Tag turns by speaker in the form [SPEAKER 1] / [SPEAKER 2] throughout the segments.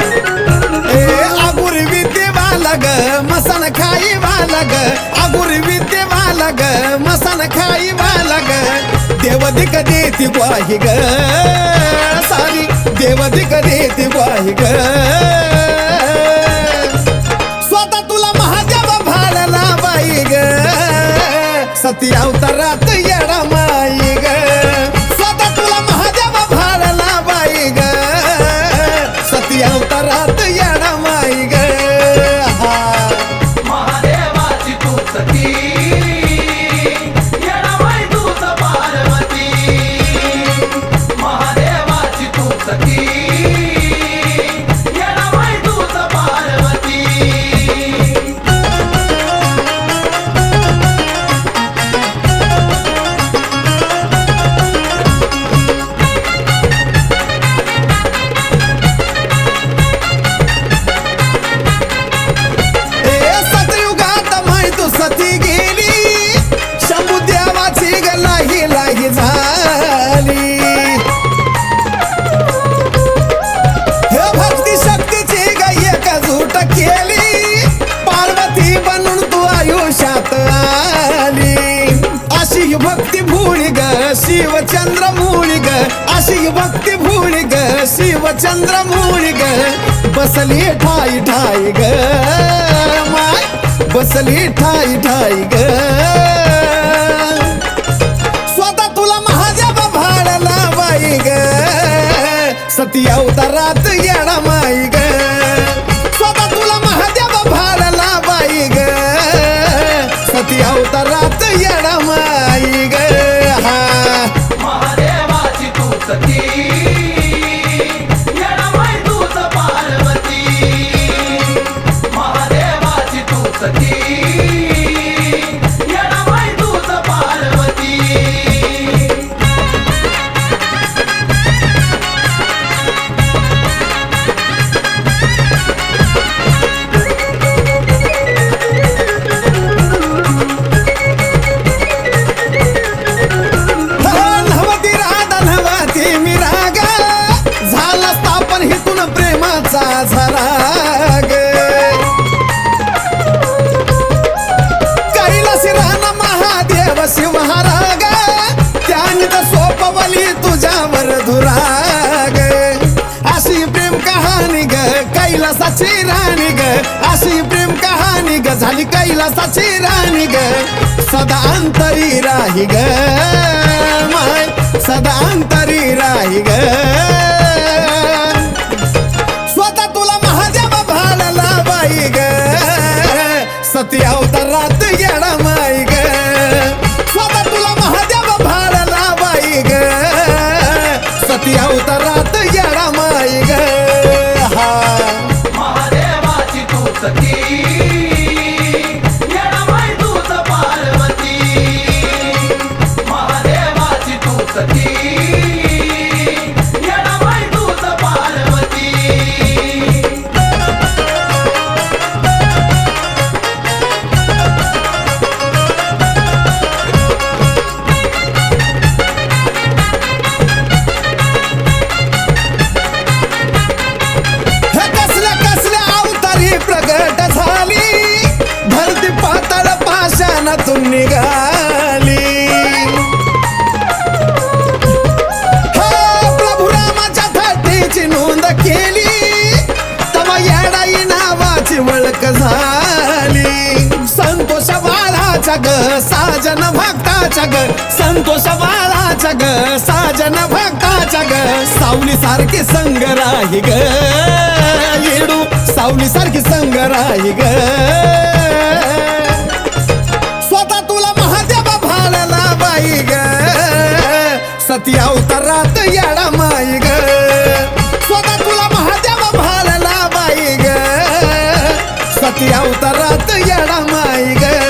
[SPEAKER 1] ए आगुर विद्ये मसन खाई मसन देती ग्वाही ग कधी ती बाई ग. स्वतः तुला महादेव भाडला बाई ग. सती अवतार अशी भक्ती भूळी ग शिवचंद्र मूळी ग. अशी भक्ती भूळी ग शिवचंद्र मूळी ग. बसली ठाई ठाई ग माय. बसली ठाई ठाई ग. स्वतः तुला महादेव भाडला बाई ग. सती अवतारात येणा
[SPEAKER 2] महादेवाची तू
[SPEAKER 1] कैलासाची राणी ग. अशी प्रेम कहाणी ग. झाली कैलासाची राणी ग. सदा अंतरी राही ग. माय सदा अंतरी राही ग. स्वतः तुला महादेव भाडला बाई ग. सती अवता ग साजन भक्ताच्या ग संतोष बाळाच्या ग साजन भक्ताच्या ग सावली सारखी संग राही ग. येडू सावली सारखी संग राही ग. स्वतः तुला महादेव भाडला बाई ग. सती अवतारात याडा माई ग. स्वतः तुला महादेव भाडला बाई ग. सती अवतारात याडा माई ग.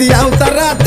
[SPEAKER 2] सती
[SPEAKER 1] अवतारात